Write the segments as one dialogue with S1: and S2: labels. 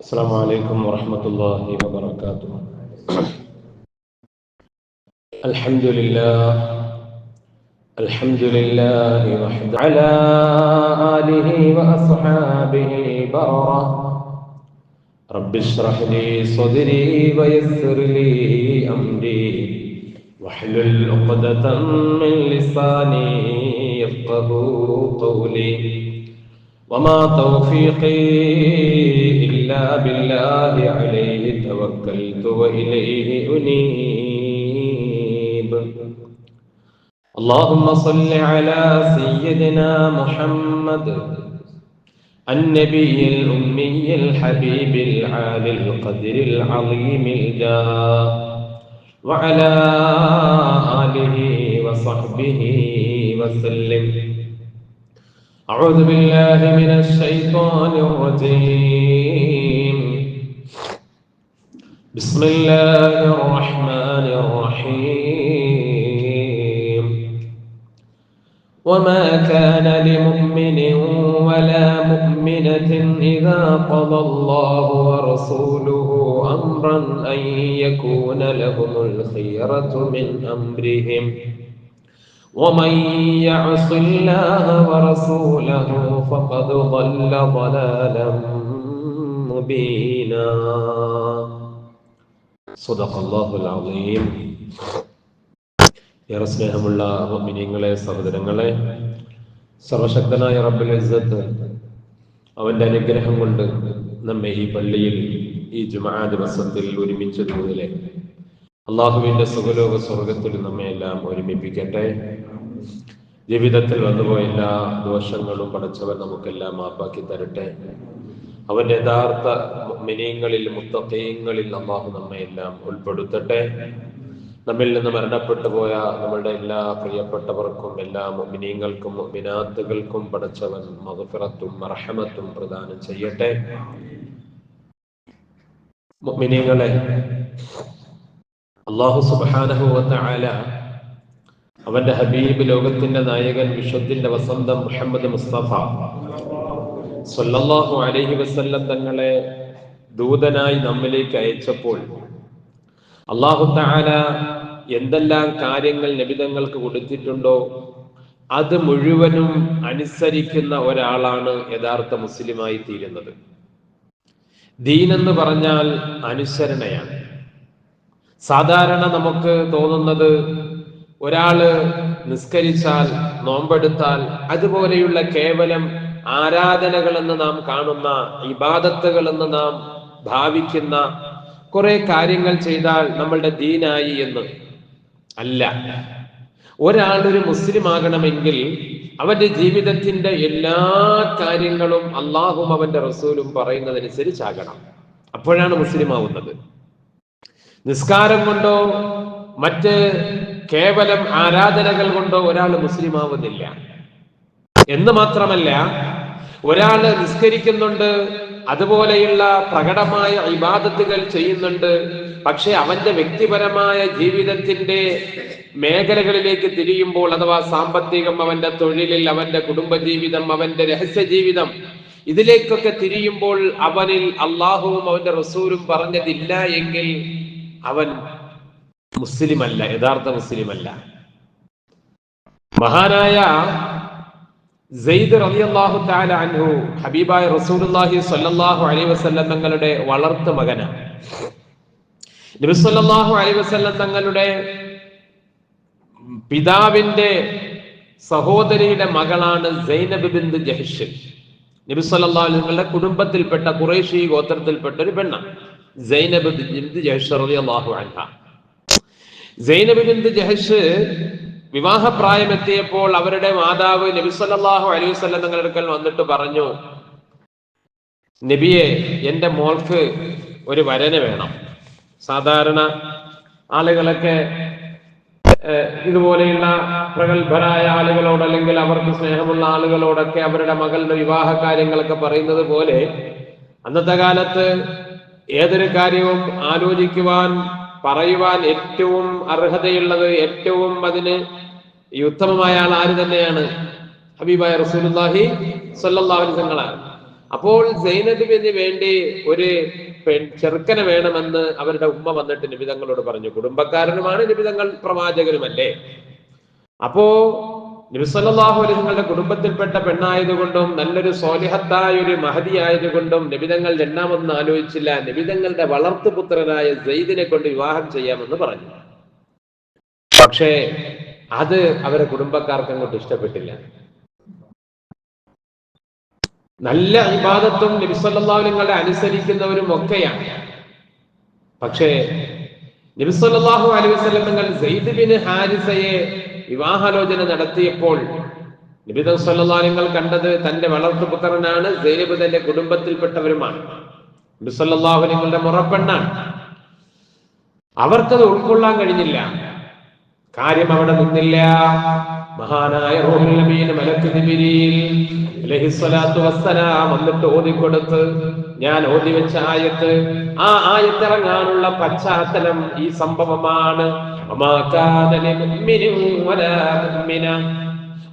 S1: السلام عليكم ورحمة الله وبركاته. الحمد لله الحمد لله وحده. على آله وأصحابه بررة رب اشرح لي صدري ويسر لي أمري. واحلل عقدة من لساني يفقه قولي. وما توفيقي إلا بالله عليه توكلت وإليه أنيب. اللهم صل على سيدنا محمد النبي الأمي الحبيب العالي القدر العظيم الجاه وعلى آله وصحبه وسلم. أعوذ بالله من الشيطان الرجيم. بسم الله الرحمن الرحيم. وما كان لمؤمن ولا مؤمنة إذا قضى الله ورسوله أمرا أن يكون لهم الخيرة من أمرهم. ومن يعص الله ورسوله فقد ضل ضلالا مبينا صدق الله العظيم ഏറെ സ്നേഹമുള്ള മിനിങ്ങളെ സഹോദരങ്ങളെ സർവശക്തനായ റബ്ബുൽ ഇസ്സത്ത് അവന്റെ അനുഗ്രഹം കൊണ്ട് നമ്മെ ഈ പള്ളിയിൽ ഈ ജുമാ ദിവസത്തിൽ ഒരുമിച്ചതുപോലെ അള്ളാഹുവിന്റെ സുഖലോക സ്വർഗത്തിൽ നമ്മെ എല്ലാം ഒരുമിപ്പിക്കട്ടെ. ജീവിതത്തിൽ വന്നുപോയ എല്ലാ ദോഷങ്ങളും പടച്ചവൻ നമുക്കെല്ലാം മാപ്പാക്കി തരട്ടെ. അവന്റെ യഥാർത്ഥ മിനിയങ്ങളിൽ മുത്തക്കയങ്ങളിൽ അള്ളാഹു നമ്മെ എല്ലാം ഉൾപ്പെടുത്തട്ടെ. നമ്മിൽ നിന്ന് മരണപ്പെട്ടു പോയ നമ്മളുടെ എല്ലാ പ്രിയപ്പെട്ടവർക്കും എല്ലാ മിനിയങ്ങൾക്കും മിനാത്തുകൾക്കും പടച്ചവൻ മധുഫിറത്തും മർഹമത്തും പ്രദാനം ചെയ്യട്ടെ. മിനിയങ്ങളെ അള്ളാഹു സുബാനഹുവല അവന്റെ ഹബീബ് ലോകത്തിന്റെ നായകൻ വിശ്വത്തിന്റെ വസന്തം മുഹമ്മദ് മുസ്തഫ സല്ലല്ലാഹു അലൈഹി വസല്ലം തങ്ങളെ ദൂതനായി നമ്മിലേക്ക് അയച്ചപ്പോൾ അള്ളാഹു താല എന്തെല്ലാം കാര്യങ്ങൾ നബിതങ്ങൾക്ക് കൊടുത്തിട്ടുണ്ടോ അത് മുഴുവനും അനുസരിക്കുന്ന ഒരാളാണ് യഥാർത്ഥ മുസ്ലിമായി തീരുന്നത് ദീൻ എന്ന് പറഞ്ഞാൽ അനുസരണയാണ്. സാധാരണ നമുക്ക് തോന്നുന്നത് ഒരാൾ നിസ്കരിച്ചാൽ നോമ്പെടുത്താൽ അതുപോലെയുള്ള കേവലം ആരാധനകൾ എന്ന് നാം കാണുന്ന ഇബാദത്തുകൾ എന്ന് നാം ഭാവിക്കുന്ന കുറെ കാര്യങ്ങൾ ചെയ്താൽ നമ്മളുടെ ദീനായി എന്ന്. അല്ല. ഒരാളൊരു മുസ്ലിം ആകണമെങ്കിൽ അവന്റെ ജീവിതത്തിന്റെ എല്ലാ കാര്യങ്ങളും അള്ളാഹും അവന്റെ റസൂലും പറയുന്നതനുസരിച്ചാകണം. അപ്പോഴാണ് മുസ്ലിം ആവുന്നത് നിസ്കാരം കൊണ്ടോ മറ്റ് കേവലം ആരാധനകൾ കൊണ്ടോ ഒരാൾ മുസ്ലിം ആവുന്നില്ല എന്ന് മാത്രമല്ല ഒരാൾ നിസ്കരിക്കുന്നുണ്ട് അതുപോലെയുള്ള പ്രകടമായ ഇബാദത്തുകൾ ചെയ്യുന്നുണ്ട് പക്ഷെ അവന്റെ വ്യക്തിപരമായ ജീവിതത്തിന്റെ മേഖലകളിലേക്ക് തിരിയുമ്പോൾ അഥവാ സാമ്പത്തികം അവന്റെ തൊഴിലിൽ അവന്റെ കുടുംബജീവിതം അവന്റെ രഹസ്യ ജീവിതം ഇതിലേക്കൊക്കെ തിരിയുമ്പോൾ അവനിൽ അള്ളാഹുവും അവന്റെ റസൂലും പറഞ്ഞതില്ല എങ്കിൽ അവൻ മുസ്ലിമല്ല യഥാർത്ഥ മുസ്ലിമല്ല. മഹാനായ സെയ്ദ് റളിയല്ലാഹു തആല അൻഹു ഹബീബായ റസൂലുള്ളാഹി സ്വല്ലല്ലാഹു അലൈഹി വസല്ലം തങ്ങളുടെ വളർത്തു മകനാണ്. നബി സല്ലല്ലാഹു അലൈഹി വസല്ലം തങ്ങളുടെ പിതാവിന്റെ സഹോദരിയുടെ മകളാണ് സൈനബ് ബിന്ദ് ജഹ്ഷ്. നബി സല്ലല്ലാഹു അലൈഹി വസല്ലം കുടുംബത്തിൽപ്പെട്ട ഖുറൈശി ഗോത്രത്തിൽപ്പെട്ട ഒരു പെണ്ണാണ്. സൈനബ് ബിന്ദു ജഹ്ഷ് റളിയല്ലാഹു അൻഹ. സൈനബ് ബിന്ദു ജഹഷ് വിവാഹപ്രായമെത്തിയപ്പോൾ അവരുടെ മാതാവ് നബി സല്ലല്ലാഹു അലൈഹി വസല്ലം തങ്ങളുടെ അടുക്കൽ വന്നിട്ട് പറഞ്ഞു നബിയെ എന്റെ മോൾക്ക് ഒരു വരന് വേണം. സാധാരണ ആളുകളൊക്കെ ഇതുപോലെയുള്ള പ്രഗത്ഭരായ ആളുകളോട് അല്ലെങ്കിൽ അവർക്ക് സ്നേഹമുള്ള ആളുകളോടൊക്കെ അവരുടെ മകളുടെ വിവാഹ കാര്യങ്ങളൊക്കെ പറയുന്നത് പോലെ അന്നത്തെ കാലത്ത് ഏതൊരു കാര്യവും ആലോചിക്കുവാൻ പറയുവാൻ ഏറ്റവും അർഹതയുള്ളത് ഏറ്റവും അതിന് ഈ ഉത്തമമായ ആൾ ആര് തന്നെയാണ്? ഹബീബായ റസൂലുള്ളാഹി സല്ലാഹു തങ്ങളാണ് അപ്പോൾ സൈനബിന് വേണ്ടി ഒരു പെൺ ചെറുക്കനെ വേണമെന്ന് അവരുടെ ഉമ്മ വന്നിട്ട് നിബിതങ്ങളോട് പറഞ്ഞു. കുടുംബക്കാരനുമാണ് നിബിതങ്ങൾ പ്രവാചകനുമല്ലേ? അപ്പോ നബിസല്ലാഹു അലൈഹി നിങ്ങളുടെ കുടുംബത്തിൽപ്പെട്ട പെണ്ണായതുകൊണ്ടും നല്ലൊരു സോലിഹത്തായ ഒരു മഹതി ആയതുകൊണ്ടും നബിതങ്ങൾ രണ്ടാമൊന്നും ആലോചിച്ചില്ല നബിതങ്ങളുടെ വളർത്തുപുത്രനായ സെയ്ദിനെ കൊണ്ട് വിവാഹം ചെയ്യാമെന്ന് പറഞ്ഞു. പക്ഷേ അത് അവരെ കുടുംബക്കാർക്ക് അങ്ങോട്ട് ഇഷ്ടപ്പെട്ടില്ല. നല്ല ഇബാദത്തും നബിസല്ലാഹുലങ്ങളെ അനുസരിക്കുന്നവരും ഒക്കെയാണ്. പക്ഷേ നബിസല്ലാഹു അലൈഹി വസല്ലം നിങ്ങൾ സെയ്ദ് ബിൻ ഹാരിസയെ വിവാഹാലോചന നടത്തിയപ്പോൾ നബിദ സല്ലാലിങ്ങൾ കണ്ടത് തന്റെ വളർത്തുപുത്രനാണ് സൈനബ് തന്റെ കുടുംബത്തിൽപ്പെട്ടവരുമാണ്. നിങ്ങളുടെ മുറപ്പെണ്ണാണ് അവർക്കത് ഉൾക്കൊള്ളാൻ കഴിഞ്ഞില്ല. കാര്യം അവിടെ നിന്നില്ല. മഹാനായ വന്നിട്ട് ഓതിക്കൊടുത്ത് ഞാൻ ഓതി വെച്ച ആയത്ത് ആ ആയത്തിറങ്ങാനുള്ള പശ്ചാത്തലം ഈ സംഭവമാണ്.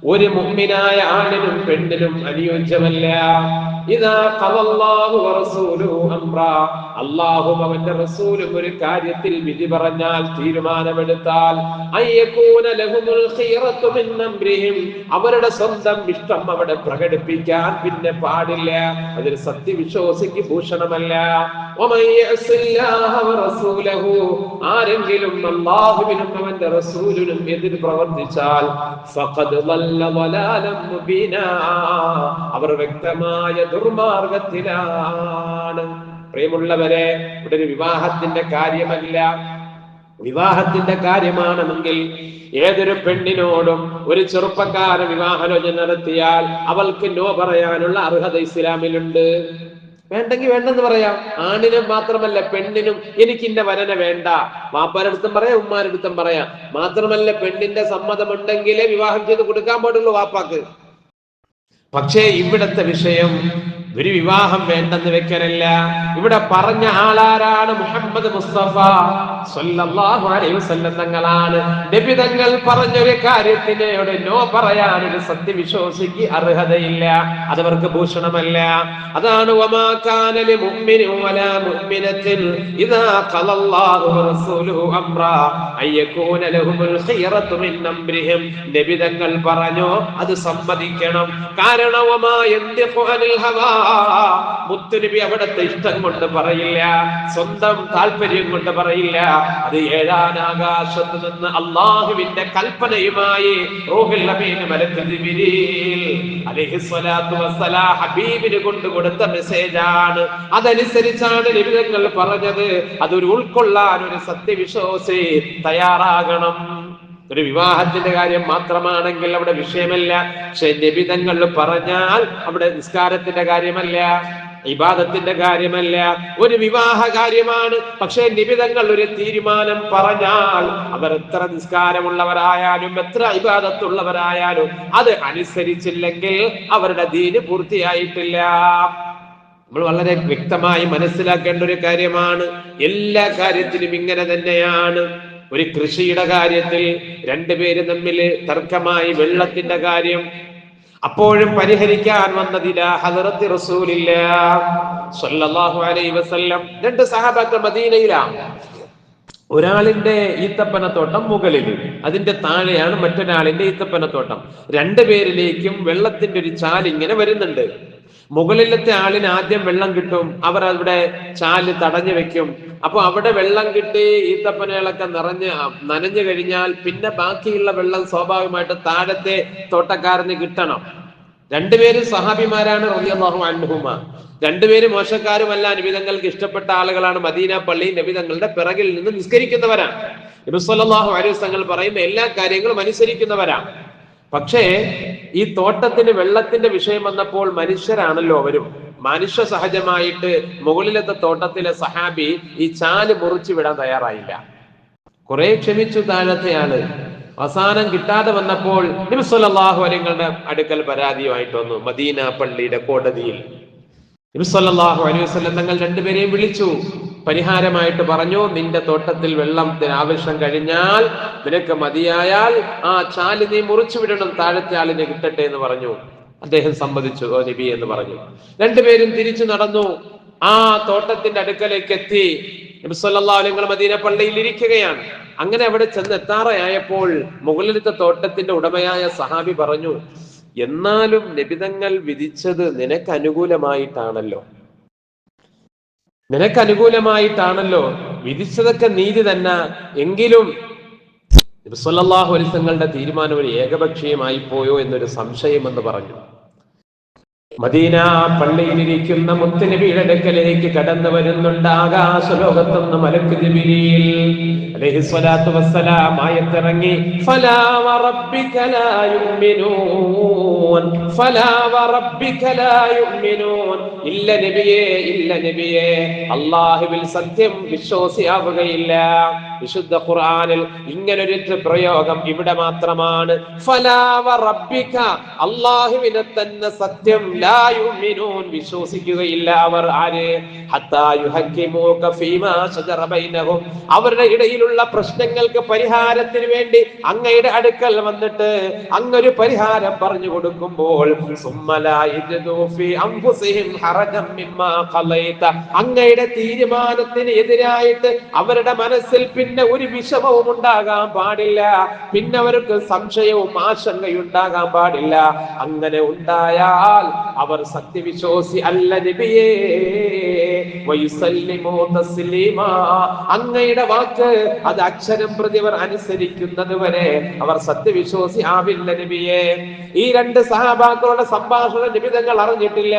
S1: ഒരു മുഅ്മിനായ ആണിനും പെണ്ണിനും അനുയോജ്യമല്ല. അല്ലാഹും അവന്റെ റസൂലും ഒരു കാര്യത്തിൽ വിധി പറഞ്ഞാൽ തീരുമാനമെടുത്താൽ അവരുടെ സ്വന്തം ഇഷ്ടം അവിടെ പ്രകടിപ്പിക്കാൻ പിന്നെ പാടില്ല. അതൊരു സത്യവിശ്വാസിക്ക് ഭൂഷണമല്ല. ആരെങ്കിലും അള്ളാഹുവിനും അവന്റെ റസൂലിനും എതിർ പ്രവർത്തിച്ചാൽ അവർ വ്യക്തമായ ദുർമാർഗത്തിലാണ് പ്രിയമുള്ളവരെ ഇവിടെ ഒരു വിവാഹത്തിന്റെ കാര്യമല്ല. വിവാഹത്തിന്റെ കാര്യമാണെങ്കിൽ ഏതൊരു പെണ്ണിനോടും ഒരു ചെറുപ്പക്കാരൻ വിവാഹലോചന നടത്തിയാൽ അവൾക്ക് നോ പറയാനുള്ള അർഹത ഇസ്ലാമിലുണ്ട്. വേണ്ടെങ്കിൽ വേണ്ടെന്ന് പറയാം. ആണിനും മാത്രമല്ല പെണ്ണിനും എനിക്ക് ഇന്ന വരന വേണ്ട. വാപ്പാരടുത്തും പറയാം ഉമ്മാരടുത്തും പറയാം. മാത്രമല്ല പെണ്ണിന്റെ സമ്മതമുണ്ടെങ്കിലേ വിവാഹം ചെയ്ത് കൊടുക്കാൻ പാടുള്ളൂ വാപ്പാക്ക്. പക്ഷേ ഇവിടത്തെ വിഷയം ഒരു വിവാഹം വേണ്ടെന്ന് വെക്കലല്ല ഇവിടെ പറഞ്ഞ ആളാരാണ് മുഹമ്മദ് മുസ്തഫ. സല്ലല്ലാഹു അലൈഹി വസല്ലം തങ്ങളാണ്. നബി തങ്ങൾ പറഞ്ഞൊരു കാര്യത്തിനോട് നോ പറയാൻ ഒരു സത്യവിശ്വാസിക്ക് അർഹതയില്ല. അതവർക്ക് ഭൂഷണമല്ല. അതാണ് വമാ കാന ഇദാ ഖലല്ലാഹു മിൻ അംരിഹിം. നബി തങ്ങൾ പറഞ്ഞു അത് സമ്മതിക്കണം. കാരണവമാ യന്തിഖു ഹവാ മുത്തുനബി അവിടത്തെ ഇഷ്ടം കൊണ്ട് പറയില്ല സ്വന്തം താല്പര്യം കൊണ്ട് പറയില്ല. അത് ഏഴാൻ ആകാശത്ത് നിന്ന് അള്ളാഹുവിന്റെ കൽപ്പനയുമായി ഹബീബിന് കൊണ്ട് കൊടുത്ത മെസ്സേജാണ്. അതനുസരിച്ചാണ് നിബിധങ്ങൾ പറഞ്ഞത്. അതൊരു ഉൾക്കൊള്ളാൻ ഒരു സത്യവിശ്വാസി തയ്യാറാകണം. ഒരു വിവാഹത്തിന്റെ കാര്യം മാത്രമാണെങ്കിൽ അവിടെ വിഷയമല്ല. പക്ഷെ നിബിധങ്ങൾ പറഞ്ഞാൽ അവിടെ നിസ്കാരത്തിന്റെ കാര്യമല്ല ഇബാദത്തിന്റെ കാര്യമല്ല ഒരു വിവാഹ കാര്യമാണ്. പക്ഷേ നിബിധങ്ങൾ ഒരു തീരുമാനം പറഞ്ഞാൽ അവർ എത്ര നിസ്കാരമുള്ളവരായാലും എത്ര ഇബാദത്തുള്ളവരായാലും അത് അനുസരിച്ചില്ലെങ്കിൽ അവരുടെ ദീന് പൂർത്തിയായിട്ടില്ല. നമ്മൾ വളരെ വ്യക്തമായി മനസ്സിലാക്കേണ്ട ഒരു കാര്യമാണ്. എല്ലാ കാര്യത്തിലും ഇങ്ങനെ തന്നെയാണ്. ഒരു കൃഷിയുടെ കാര്യത്തിൽ രണ്ടുപേര് തമ്മിൽ തർക്കമായി വെള്ളത്തിന്റെ കാര്യം അപ്പോഴും പരിഹരിക്കാൻ വന്നതില്ല ഹദറത്ത് റസൂലില്ല സല്ലല്ലാഹു അലൈഹി വസല്ലം. രണ്ട് സഹാബാക്കൾ മദീനയിലാ ഒരാളിന്റെ ഈത്തപ്പനത്തോട്ടം മുകളിൽ അതിന്റെ താഴെയാണ് മറ്റൊരാളിന്റെ ഈത്തപ്പനത്തോട്ടം. രണ്ടുപേരിലേക്കും വെള്ളത്തിന്റെ ഒരു ചാൽ ഇങ്ങനെ വരുന്നുണ്ട്. മുകളിലത്തെ ആളിന് ആദ്യം വെള്ളം കിട്ടും. അവർ അവിടെ ചാൽ തടഞ്ഞു വെക്കും. അപ്പൊ അവിടെ വെള്ളം കിട്ടി ഈത്തപ്പനകളൊക്കെ നിറഞ്ഞ് നനഞ്ഞു കഴിഞ്ഞാൽ പിന്നെ ബാക്കിയുള്ള വെള്ളം സ്വാഭാവികമായിട്ട് താഴത്തെ തോട്ടക്കാരന് കിട്ടണം. രണ്ടുപേരും സഹാബിമാരാണ് റളിയല്ലാഹു അൻഹുമ. രണ്ടുപേരും മോശക്കാരുമല്ല നിബിതങ്ങൾക്ക് ഇഷ്ടപ്പെട്ട ആളുകളാണ്. മദീന പള്ളി നബിതങ്ങളുടെ പിറകിൽ നിന്ന് നിസ്കരിക്കുന്നവരാണ്. നബി സല്ലല്ലാഹു അലൈഹി തങ്ങൾ പറയുന്ന എല്ലാ കാര്യങ്ങളും അനുസരിക്കുന്നവരാണ്. പക്ഷേ ഈ തോട്ടത്തിന് വെള്ളത്തിന്റെ വിഷയം വന്നപ്പോൾ മനുഷ്യരാണല്ലോ അവരും. മനുഷ്യ സഹജമായിട്ട് മുകളിലത്തെ തോട്ടത്തിലെ സഹാബി ഈ ചാൽ മുറിച്ചു വിടാൻ തയ്യാറായില്ല. കുറെ ക്ഷമിച്ചു താഴത്തെയാണ് അവസാനം കിട്ടാതെ വന്നപ്പോൾ നിമിസ്വല്ലാഹു അലിങ്ങളുടെ അടുക്കൽ പരാതിയുമായിട്ട് വന്നു മദീന പള്ളിയുടെ കോടതിയിൽ. നിമിസ്വല്ലാഹു അലൈഹി വസല്ലം തങ്ങൾ രണ്ടുപേരെയും വിളിച്ചു. പരിഹാരമായിട്ട് പറഞ്ഞു നിന്റെ തോട്ടത്തിൽ വെള്ളത്തിന് ആവശ്യം കഴിഞ്ഞാൽ നിനക്ക് മതിയായാൽ ആ ചാൽ നീ മുറിച്ചു വിടണം താഴത്തെ ആളിനെ കിട്ടട്ടെ എന്ന് പറഞ്ഞു. അദ്ദേഹം സമ്മതിച്ചു ഓ നബി എന്ന് പറഞ്ഞു. രണ്ടുപേരും തിരിച്ചു നടന്നു. ആ തോട്ടത്തിന്റെ അടുക്കലേക്ക് എത്തി. നബി സല്ലല്ലാഹു അലൈഹി വസല്ലം മദീന പള്ളിയിൽ ഇരിക്കുകയാണ്. അങ്ങനെ അവിടെ ചെന്ന് എത്താറയായപ്പോൾ മുകളിലത്തെ തോട്ടത്തിന്റെ ഉടമയായ സഹാബി പറഞ്ഞു എന്നാലും നിബിതങ്ങൾ വിധിച്ചത് നിനക്ക് അനുകൂലമായിട്ടാണല്ലോ. നിനക്ക് അനുകൂലമായിട്ടാണല്ലോ വിധിച്ചതൊക്കെ നീതി തന്നെ എങ്കിലും നബിസ്വല്ലാഹു അലിസങ്ങളുടെ തീരുമാനം ഒരു ഏകപക്ഷീയമായി പോയോ എന്നൊരു സംശയം എന്ന് പറഞ്ഞു. മദീന പള്ളിയിലിരിക്കുന്ന മുത്തുനബിയുടെ അടുക്കലേക്ക് കടന്നു വരുന്നുണ്ട് ആകാശലോകത്തുനിന്ന് മലക്കുതിരിയിൽ മലക്ക് ജിബിരിയിൽ സ്വലാത്തു വസ്സലാം ആയത്തിറങ്ങി ഫലാ വറബ്ബിക ലാ യുമിനൂൻ ഫലാ വറബ്ബിക ലാ യുമിനൂൻ ഇല്ല നബിയേ ഇല്ല നബിയേ അല്ലാഹുവിൽ സത്യം വിശ്വാസിയാവുകയില്ല. വിശുദ്ധ ഖുർആനിൽ ഇങ്ങനൊരു പ്രയോഗം ഇവിടെ മാത്രമാണ്. അല്ലാഹുവിനെ തന്നെ സത്യം വിശ്വസിക്കുകയില്ല അവർ. ആര്? അവരുടെ ഇടയിലുള്ള പ്രശ്നങ്ങൾക്ക് പരിഹാരത്തിന് വേണ്ടി അങ്ങയുടെ അടുക്കൽ വന്നിട്ട് അങ്ങൊരു പരിഹാരം പറഞ്ഞു കൊടുക്കുമ്പോൾ അങ്ങയുടെ തീരുമാനത്തിന് എതിരായിട്ട് അവരുടെ മനസ്സിൽ പിന്നെ ഒരു വിഷമവും ഉണ്ടാകാൻ പാടില്ല. പിന്നെ അവർക്ക് സംശയവും ആശങ്കയും ഉണ്ടാകാൻ പാടില്ല. അങ്ങനെ ഉണ്ടായാൽ അവർ സത്യവിശ്വാസി അല്ല നബിയേ. അങ്ങയുടെ വാക്ക് അത് അക്ഷരം പ്രതി അവർ അനുസരിക്കുന്നത് വരെ അവർ സത്യവിശ്വാസി ആവില്ല നബിയെ. ഈ രണ്ട് സഹാബാക്കളുടെ സംഭാഷണ നിബിതങ്ങൾ അറിഞ്ഞിട്ടില്ല.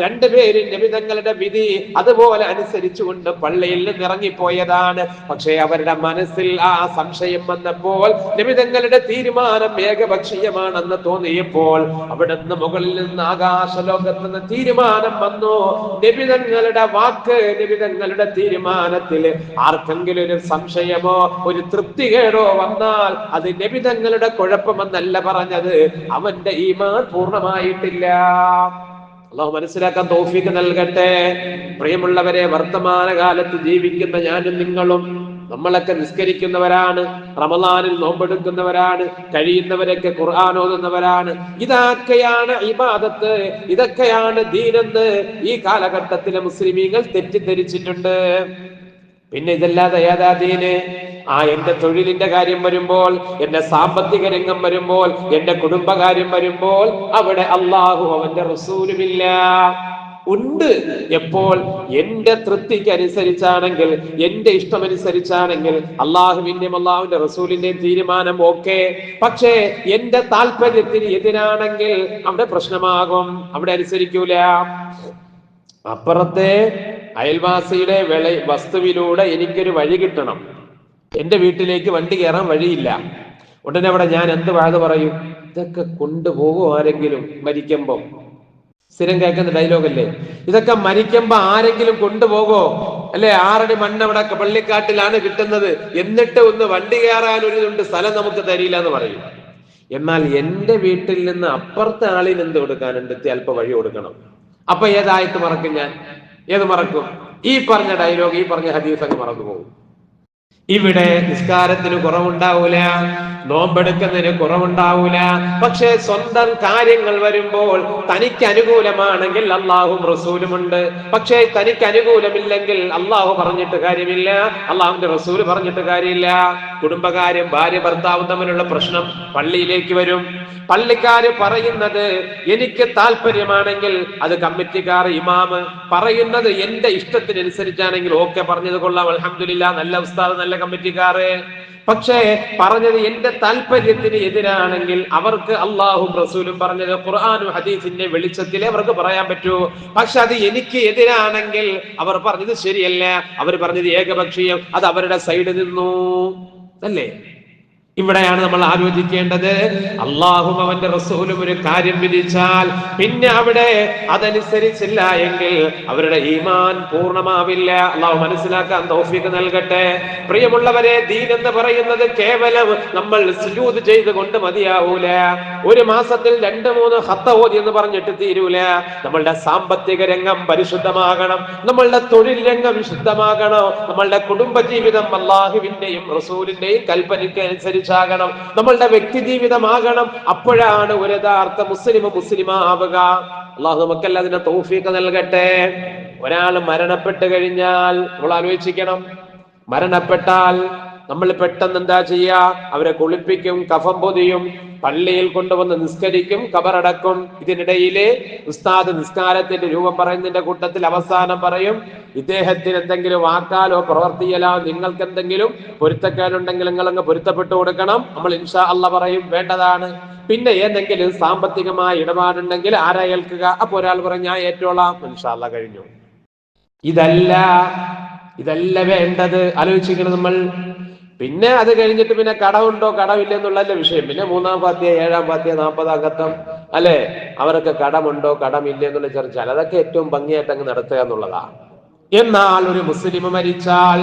S1: രണ്ടുപേരും നിബിതങ്ങളുടെ വിധി അതുപോലെ അനുസരിച്ചുകൊണ്ട് പള്ളിയിൽ നിന്ന് ഇറങ്ങിപ്പോയതാണ് പക്ഷേ അവരുടെ മനസ്സിൽ ആ സംശയം വന്നപ്പോൾ നിമിതങ്ങളുടെ തീരുമാനം ഏകപക്ഷീയമാണെന്ന് തോന്നിയപ്പോൾ അവിടുന്ന് മുകളിൽ നിന്ന് ആകാശലോകത്ത് നിന്ന് തീരുമാനം വന്നു. നിബിതങ്ങളുടെ വാക്ക് നിബിതങ്ങളുടെ തീരുമാനത്തിൽ ആർക്കെങ്കിലും ഒരു സംശയമോ ഒരു തൃപ്തികേടോ വന്നാൽ അത് നിബിതങ്ങളുടെ കുഴപ്പമെന്നല്ല പറഞ്ഞത്. അവന്റെ ഈമാൻ പൂർണമായിട്ടില്ല. അള്ളാഹു മനസ്സിലാക്കാൻ തോഫിക്ക് നൽകട്ടെ. പ്രിയമുള്ളവരെ വർത്തമാനകാലത്ത് ജീവിക്കുന്ന ഞാനും നിങ്ങളും നമ്മളൊക്കെ നിസ്കരിക്കുന്നവരാണ് റമദാനിൽ നോമ്പെടുക്കുന്നവരാണ് കഴിയുന്നവരൊക്കെ ഖുർആൻ ഓതുന്നവരാണ്. ഇതൊക്കെയാണ് ഇബാദത്ത് ഇതൊക്കെയാണ് ദീനെന്ന് ഈ കാലഘട്ടത്തിലെ മുസ്ലിമീങ്ങൾ തെറ്റിദ്ധരിച്ചിട്ടുണ്ട്. പിന്നെ ഇതല്ലാതെ ഏതാ ദീന്? ആ എന്റെ തൊഴിലിന്റെ കാര്യം വരുമ്പോൾ എന്റെ സാമ്പത്തിക രംഗം വരുമ്പോൾ എന്റെ കുടുംബകാര്യം വരുമ്പോൾ അവിടെ അള്ളാഹു അവന്റെ റസൂലുമില്ല. ഉണ്ട്. എപ്പോൾ? എന്റെ തൃപ്തിക്ക് അനുസരിച്ചാണെങ്കിൽ എന്റെ ഇഷ്ടമനുസരിച്ചാണെങ്കിൽ അള്ളാഹുവിന്റെയും അള്ളാഹുവിന്റെ റസൂലിന്റെയും തീരുമാനം ഓക്കെ. പക്ഷേ എന്റെ താല്പര്യത്തിന് എതിരാണെങ്കിൽ അവിടെ പ്രശ്നമാകും. അവിടെ അനുസരിക്കൂല. അപ്പുറത്തെ അയൽവാസിയുടെ വിള വസ്തുവിലൂടെ എനിക്കൊരു വഴി കിട്ടണം. എന്റെ വീട്ടിലേക്ക് വണ്ടി കയറാൻ വഴിയില്ല. ഉടനെ അവിടെ ഞാൻ എന്ത് വാഴ പറയും? ഇതൊക്കെ കൊണ്ടുപോകും ആരെങ്കിലും മരിക്കുമ്പം. സ്ഥിരം കേൾക്കുന്ന ഡയലോഗല്ലേ? ഇതൊക്കെ മരിക്കുമ്പോ ആരെങ്കിലും കൊണ്ടുപോകോ? അല്ലെ? ആറടി മണ്ണ് അവിടെ പള്ളിക്കാട്ടിലാണ് കിട്ടുന്നത്. എന്നിട്ട് ഒന്ന് വണ്ടി കയറാൻ ഒരു ഇതുണ്ട് സ്ഥലം നമുക്ക് തരില്ല എന്ന് പറയും. എന്നാൽ എന്റെ വീട്ടിൽ നിന്ന് അപ്പുറത്തെ ആളിന് എന്ത് കൊടുക്കാനുണ്ട്? അല്പ വഴി കൊടുക്കണം. അപ്പൊ ഏതായിട്ട് മറക്കും ഞാൻ? ഏത് മറക്കും? ഈ പറഞ്ഞ ഡയലോഗ് ഈ പറഞ്ഞ ഹദീസ് അങ്ങ് മറന്നു പോകും ഇവിടെ നിസ്കാരത്തിന് കുറവുണ്ടാവൂല. നോമ്പെടുക്കുന്നതിന് കുറവുണ്ടാവൂല. പക്ഷെ സ്വന്തം കാര്യങ്ങൾ വരുമ്പോൾ തനിക്ക് അനുകൂലമാണെങ്കിൽ അള്ളാഹും റസൂലുമുണ്ട്. പക്ഷേ തനിക്ക് അനുകൂലമില്ലെങ്കിൽ അള്ളാഹു പറഞ്ഞിട്ട് കാര്യമില്ല. അള്ളാഹുന്റെ റസൂൽ പറഞ്ഞിട്ട് കാര്യമില്ല. കുടുംബകാര്യം ഭാര്യ ഭർത്താവും തമ്മിലുള്ള പ്രശ്നം പള്ളിയിലേക്ക് വരും. പള്ളിക്കാര് പറയുന്നത് എനിക്ക് താല്പര്യമാണെങ്കിൽ അത് കമ്മിറ്റിക്കാർ ഇമാമ് പറയുന്നത് എന്റെ ഇഷ്ടത്തിനനുസരിച്ചാണെങ്കിൽ ഓക്കെ പറഞ്ഞത് കൊള്ളാം. അലഹമില്ല നല്ല ഉസ്താദ് നല്ല കമ്മിറ്റിക്കാറ് പക്ഷേ പറഞ്ഞത് എന്റെ താല്പര്യത്തിന് എതിരാണെങ്കിൽ അവർക്ക് അള്ളാഹും റസൂലും പറഞ്ഞത് ഖുർആാനും ഹദീസിന്റെ വെളിച്ചത്തിൽ അവർക്ക് പറയാൻ പറ്റൂ. പക്ഷെ അത് എനിക്ക് എതിരാണെങ്കിൽ അവർ പറഞ്ഞത് ശരിയല്ല. അവർ പറഞ്ഞത് ഏകപക്ഷീയം. അത് അവരുടെ സൈഡിൽ നിന്നു. അല്ലേ? ഇവിടെയാണ് നമ്മൾ ആലോചിക്കേണ്ടത്. അള്ളാഹും അവന്റെ റസൂലും ഒരു കാര്യം വിധിച്ചാൽ പിന്നെ അവിടെ അതനുസരിച്ചില്ല എങ്കിൽ അവരുടെ ഈമാൻ പൂർണമാവില്ല. അള്ളാഹു മനസ്സിലാക്കാൻ തൗഫീഖ് നൽകട്ടെ. പ്രിയമുള്ളവരെ ദീൻ എന്ന് പറയുന്നത് കേവലം നമ്മൾ സുജൂത് ചെയ്തുകൊണ്ട് മതിയാവൂല. ഒരു മാസത്തിൽ രണ്ട് മൂന്ന് ഹത്ത ഓതി എന്ന് പറഞ്ഞിട്ട് തീരൂല. നമ്മളുടെ സാമ്പത്തിക രംഗം പരിശുദ്ധമാകണം. നമ്മളുടെ തൊഴിൽ രംഗം വിശുദ്ധമാകണം. നമ്മളുടെ കുടുംബ ജീവിതം അള്ളാഹുവിന്റെയും റസൂലിന്റെയും കൽപ്പനയ്ക്ക് അനുസരിച്ച് അനുസരിച്ചാകണം നമ്മളുടെ വ്യക്തി ജീവിതമാകണം അപ്പോഴാണ് ഒരു യഥാർത്ഥ മുസ്ലിം മുസ്ലിമാവുക അള്ളാഹു നമുക്കല്ല അതിന്റെ തോഫീക്ക് നൽകട്ടെ. ഒരാൾ മരണപ്പെട്ട് കഴിഞ്ഞാൽ നമ്മൾ ആലോചിക്കണം. മരണപ്പെട്ടാൽ നമ്മൾ പെട്ടെന്ന് എന്താ ചെയ്യാ അവരെ കുളിപ്പിക്കും കഫം പൊതിയും പള്ളിയിൽ കൊണ്ടുവന്ന് നിസ്കരിക്കും കബറടക്കും ഇതിനിടയിലെ ഉസ്താദ് നിസ്കാരത്തിന്റെ രൂപം പറയുന്നതിന്റെ കൂട്ടത്തിൽ അവസാനം പറയും ഇദ്ദേഹത്തിന് എന്തെങ്കിലും വാക്കാലോ പ്രവർത്തിയലോ നിങ്ങൾക്ക് എന്തെങ്കിലും പൊരുത്തക്കാരുണ്ടെങ്കിൽ നിങ്ങൾ അങ്ങ് പൊരുത്തപ്പെട്ടു കൊടുക്കണം. നമ്മൾ ഇൻഷാ അല്ല പറയും വേണ്ടതാണ്. പിന്നെ ഏതെങ്കിലും സാമ്പത്തികമായ ഇടപാടുണ്ടെങ്കിൽ ആരാ ഏൽക്കുക? അപ്പൊ ഒരാൾ പറയും ഞാൻ ഏറ്റോളാം ഇൻഷാ അല്ല കഴിഞ്ഞു. ഇതല്ല ഇതല്ല വേണ്ടത്. ആലോചിക്കണം നമ്മൾ. പിന്നെ അത് കഴിഞ്ഞിട്ട് പിന്നെ കടമുണ്ടോ കടമില്ല എന്നുള്ളതല്ല വിഷയം. പിന്നെ മൂന്നാം പാത്തിയ ഏഴാം പാത്തിയ നാൽപ്പതാം ഘട്ടം അല്ലെ? അവർക്ക് കടമുണ്ടോ? കടമില്ല എന്നുള്ള ചർച്ച. അതൊക്കെ ഏറ്റവും ഭംഗിയായിട്ട് അങ്ങ് നടത്തുക എന്നുള്ളതാണ് എന്നാൽ ഒരു മുസ്ലിം മരിച്ചാൽ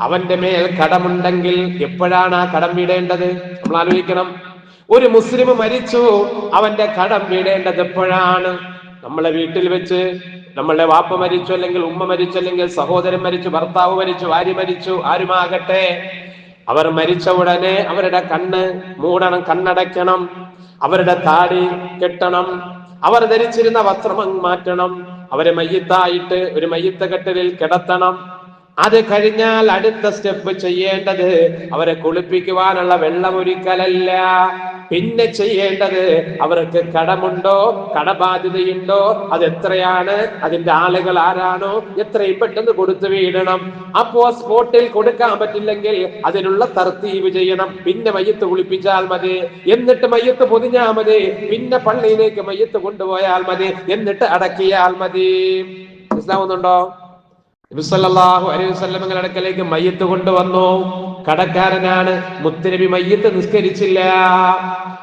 S1: അവന്റെ മേൽ കടമുണ്ടെങ്കിൽ എപ്പോഴാണ് ആ കടം വീടേണ്ടത്? നമ്മൾ ആലോചിക്കണം. ഒരു മുസ്ലിം മരിച്ചു അവന്റെ കടം വീടേണ്ടത് എപ്പോഴാണ്? നമ്മളെ വീട്ടിൽ വെച്ച് നമ്മളുടെ വാപ്പ മരിച്ചു അല്ലെങ്കിൽ ഉമ്മ മരിച്ചു അല്ലെങ്കിൽ സഹോദരൻ മരിച്ചു ഭർത്താവ് മരിച്ചു ഭാര്യ മരിച്ചു ആരുമാകട്ടെ? അവർ മരിച്ച ഉടനെ അവരുടെ കണ്ണ് മൂടണം കണ്ണടയ്ക്കണം. അവരുടെ താടി കെട്ടണം. അവർ ധരിച്ചിരുന്ന വസ്ത്രം മാറ്റണം. അവരെ മയ്യത്തായിട്ട് ഒരു മയ്യത്ത കെട്ടലിൽ കിടത്തണം. അത് കഴിഞ്ഞാൽ അടുത്ത സ്റ്റെപ്പ് ചെയ്യേണ്ടത് അവരെ കുളിപ്പിക്കുവാനുള്ള വെള്ളമൊരുക്കലല്ല. പിന്നെ ചെയ്യേണ്ടത് അവർക്ക് കടമുണ്ടോ? കടബാധ്യതയുണ്ടോ? അത് എത്രയാണ് അതിന്റെ ആളുകൾ ആരാണോ? എത്രയും പെട്ടെന്ന് കൊടുത്തു വീഴണം അപ്പോ സ്പോട്ടിൽ കൊടുക്കാൻ പറ്റില്ലെങ്കിൽ അതിനുള്ള തർത്തീവ് ചെയ്യണം. പിന്നെ മയ്യത്ത് കുളിപ്പിച്ചാൽ മതി. എന്നിട്ട് മയ്യത്ത് പൊതിഞ്ഞാൽ മതി. പിന്നെ പള്ളിയിലേക്ക് മയ്യത്ത് കൊണ്ടുപോയാൽ മതി. എന്നിട്ട് അടക്കിയാൽ മതി. മനസ്സിലാവുന്നുണ്ടോ നബിസല്ലാഹു അലൈഹി വസല്ലമയുടെ അടുക്കലേക്ക് മയ്യത്ത് കൊണ്ടുവന്നു. കടക്കാരനാണ്. മുത്തനബി മയ്യത്ത് നിസ്കരിച്ചില്ല.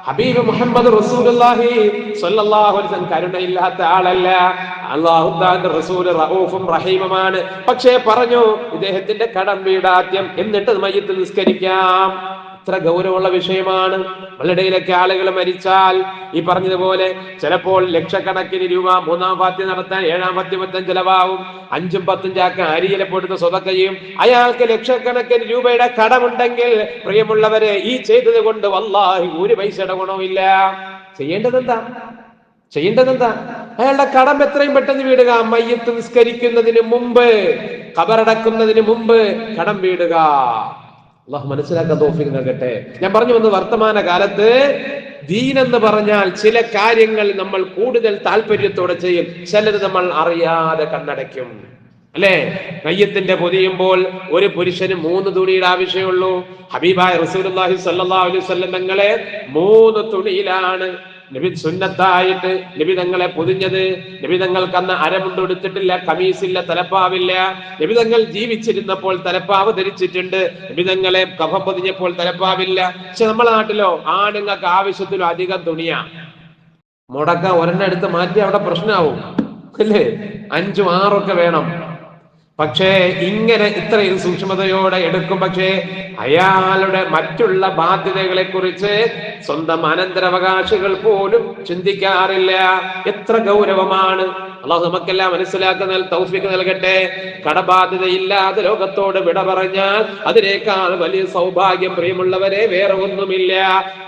S1: ഹബീബ് മുഹമ്മദ് റസൂലുള്ളാഹി സ്വല്ലല്ലാഹു അലൈഹി കരുണയില്ലാത്ത ആളല്ല. അള്ളാഹുദാന്റെ റഹീമുമാണ്. പക്ഷേ പറഞ്ഞു ഇദ്ദേഹത്തിന്റെ കടം വീടാദ്യം എന്നിട്ട് മയ്യത്ത് നിസ്കരിക്കാം. ഇത്ര ഗൗരവമുള്ള വിഷയമാണ്. നമ്മളിടയിലൊക്കെ ആളുകൾ മരിച്ചാൽ ഈ പറഞ്ഞതുപോലെ ചിലപ്പോൾ ലക്ഷക്കണക്കിന് രൂപ മൂന്നാം പാത്തി നടത്താൻ ഏഴാം പത്തി മൊത്തം ചിലവാകും. അഞ്ചും പത്തും ചാക്ക അരിയിലെ പൊടുത്ത് സ്വതക്കയും അയാൾക്ക് ലക്ഷക്കണക്കിന് രൂപയുടെ കടമുണ്ടെങ്കിൽ പ്രിയമുള്ളവരെ ഈ ചെയ്തത് കൊണ്ട് വല്ലാഹി ഒരു പൈസയുടെ ഗുണവുമില്ല ചെയ്യേണ്ടത് എന്താ ചെയ്യേണ്ടത് എന്താ അയാളുടെ കടം എത്രയും പെട്ടെന്ന് വീടുക. മയ്യത്ത് നിസ്കരിക്കുന്നതിന് മുമ്പ് കബറടക്കുന്നതിന് മുമ്പ് കടം വീടുക. അള്ളാഹു മനസ്സിലാക്കാൻ തോഫിക്ക് നൽകട്ടെ. ഞാൻ പറഞ്ഞു വന്നത് വർത്തമാന കാലത്ത് ദീൻ എന്ന് പറഞ്ഞാൽ ചില കാര്യങ്ങൾ നമ്മൾ കൂടുതൽ താല്പര്യത്തോടെ ചെയ്യും. ചിലത് നമ്മൾ അറിയാതെ കണ്ണടയ്ക്കും. അല്ലേ? കയ്യത്തിന്റെ പൊതിയുമ്പോൾ ഒരു പുരുഷന് മൂന്ന് തുണിയുടെ ആവശ്യമുള്ളൂ. ഹബീബായ സ്വല്ലല്ലാഹു അലൈഹി വസല്ലം തങ്ങളെ മൂന്ന് തുണിയിലാണ്. നബി സുന്നത്തായിട്ട് നബി തങ്ങളെ പൊതിഞ്ഞത് നബി തങ്ങൾക്ക് അന്ന് അരമുണ്ട് എടുത്തിട്ടില്ല കമീസില്ല തലപ്പാവില്ല. നബി തങ്ങൾ ജീവിച്ചിരുന്നപ്പോൾ തലപ്പാവ് ധരിച്ചിട്ടുണ്ട്. നബി തങ്ങളെ കഫം പൊതിഞ്ഞപ്പോൾ തലപ്പാവില്ല. പക്ഷെ നമ്മളെ നാട്ടിലോ ആണുങ്ങൾക്ക് ആവശ്യത്തിലും അധികം തുണിയാ. മുടക്ക ഒരെണ്ണം എടുത്ത് മാറ്റി അവിടെ പ്രശ്നമാവും. അല്ലേ? അഞ്ചും ആറൊക്കെ വേണം. പക്ഷേ ഇങ്ങനെ ഇത്രയും സൂക്ഷ്മതയോടെ എടുക്കും. പക്ഷേ അയാളുടെ മറ്റുള്ള ബാധ്യതകളെ കുറിച്ച് സ്വന്തം അനന്തരാവകാശികൾ പോലും ചിന്തിക്കാറില്ല. എത്ര ഗൗരവമാണ്. അള്ളാഹു നമുക്കെല്ലാം മനസ്സിലാക്കുന്ന തൗഫിക്ക് നൽകട്ടെ. കടബാധ്യതയില്ലാതെ ലോകത്തോട് വിട പറഞ്ഞാൽ അതിനേക്കാൾ വലിയ സൗഭാഗ്യം പ്രിയമുള്ളവരെ വേറെ ഒന്നുമില്ല.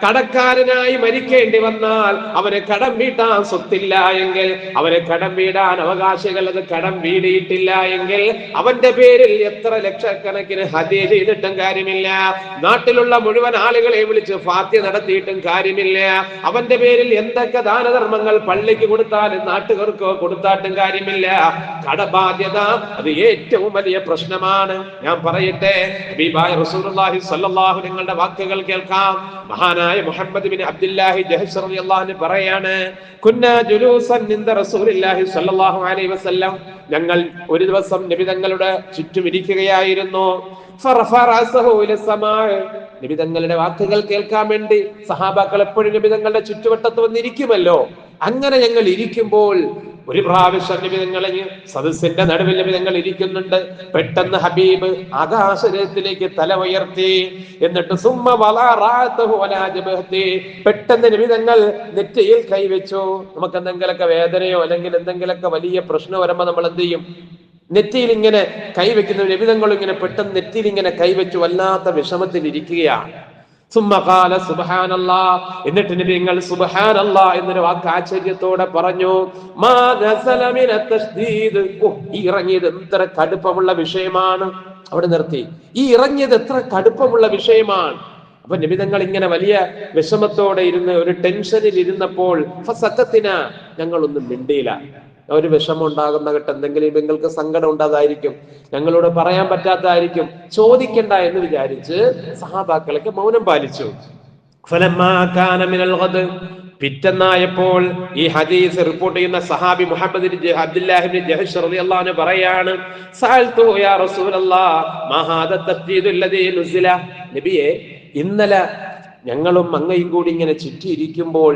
S1: കടക്കാരനായി മരിക്കേണ്ടി വന്നാൽ അവന് കടം വീട്ടാൻ സ്വത്തില്ല എങ്കിൽ അവന് കടം വീടാൻ അവകാശികൾ അത് കടം വീടിയിട്ടില്ല എങ്കിൽ അവന്റെ പേരിൽ എത്ര ലക്ഷക്കണക്കിന് ഹതി ചെയ്തിട്ടും കാര്യമില്ല. നാട്ടിലുള്ള മുഴുവൻ ആളുകളെ വിളിച്ച് ഫാത്യ നടത്തിയിട്ടും കാര്യമില്ല. അവന്റെ പേരിൽ എന്തൊക്കെ ദാനധർമ്മങ്ങൾ പള്ളിക്ക് കൊടുത്താലും നാട്ടുകാർക്ക് കൊടുത്താട്ടും കാര്യമില്ല. കടബാധ്യത അത് ഏറ്റവും വലിയ പ്രശ്നമാണ്. ഞാൻ പറയട്ടെ നിങ്ങളുടെ വാക്കുകൾ കേൾക്കാം. മഹാനായ മുഹമ്മദ് ബിൻ അബ്ദുല്ലാഹി റളിയല്ലാഹു അൻഹു പറയാണ് കുന്ന ജുലൂസൻ നിന്ദ റസൂലുള്ളാഹി സ്വല്ലല്ലാഹു അലൈഹി വസല്ലം. ഞങ്ങൾ ഒരു ദിവസം നബി തങ്ങളുടെ ചുറ്റും ഇരിക്കുകയായിരുന്നു. നബി തങ്ങളുടെ വാക്കുകൾ കേൾക്കാൻ വേണ്ടി സഹാബാക്കൾ എപ്പോഴും നബി തങ്ങളുടെ ചുറ്റുവട്ടത്ത് വന്നിരിക്കുമല്ലോ. അങ്ങനെ ഞങ്ങൾ ഇരിക്കുമ്പോൾ ഒരു പ്രാവശ്യം നബി തങ്ങളെ സദസ്സിന്റെ നടുവിൽ നബി തങ്ങൾ ഇരിക്കുന്നുണ്ട്. പെട്ടെന്ന് ഹബീബ് ആകാശരത്തിലേക്ക് തല ഉയർത്തി. എന്നിട്ട് സുമ്മ പെട്ടെന്ന് നബി തങ്ങൾ നെറ്റയിൽ കൈവച്ചു. നമുക്ക് എന്തെങ്കിലുമൊക്കെ വേദനയോ അല്ലെങ്കിൽ എന്തെങ്കിലുമൊക്കെ വലിയ പ്രശ്നം വരുമ്പോ നമ്മൾ എന്ത് ചെയ്യും? നെറ്റിയിൽ ഇങ്ങനെ കൈവെക്കുന്ന രവിതങ്ങൾ ഇങ്ങനെ പെട്ടെന്ന് നെറ്റിയിൽ ഇങ്ങനെ കൈവച്ചു വല്ലാത്ത വിഷമത്തിൽ ഇരിക്കുകയാണ് സുമ്മകാല സുബഹാനല്ലാ. എന്നിട്ട് നിങ്ങൾ എന്നൊരു വാക്ക് ആശ്ചര്യത്തോടെ പറഞ്ഞു. ഇറങ്ങിയത് എത്ര കടുപ്പമുള്ള വിഷയമാണ്. അവിടെ നിർത്തി. ഈ ഇറങ്ങിയത് എത്ര കടുപ്പമുള്ള വിഷയമാണ്. അപ്പൊ നിമിതങ്ങൾ ഇങ്ങനെ വലിയ വിഷമത്തോടെ ഇരുന്ന് ഒരു ടെൻഷനിൽ ഇരുന്നപ്പോൾ ഞങ്ങളൊന്നും മിണ്ടിയില്ല. ഒരു വിഷമം ഉണ്ടാകുന്ന ഘട്ടം എന്തെങ്കിലും നിങ്ങൾക്ക് സങ്കടം ഉണ്ടാതായിരിക്കും ഞങ്ങളോട് പറയാൻ പറ്റാത്തതായിരിക്കും ചോദിക്കണ്ട എന്ന് വിചാരിച്ച് സഹാബാക്കളൊക്കെ മൗനം പാലിച്ചു. പിറ്റന്നായപ്പോൾ ഈ ഹദീസ് റിപ്പോർട്ട് ചെയ്യുന്ന സഹാബി മുഹമ്മദ് പറയാണ് സഅൽതു യാ റസൂലല്ലാഹ് നബിയെ ഇന്നലെ ഞങ്ങളും അങ്ങയും കൂടി ഇങ്ങനെ ചുറ്റിയിരിക്കുമ്പോൾ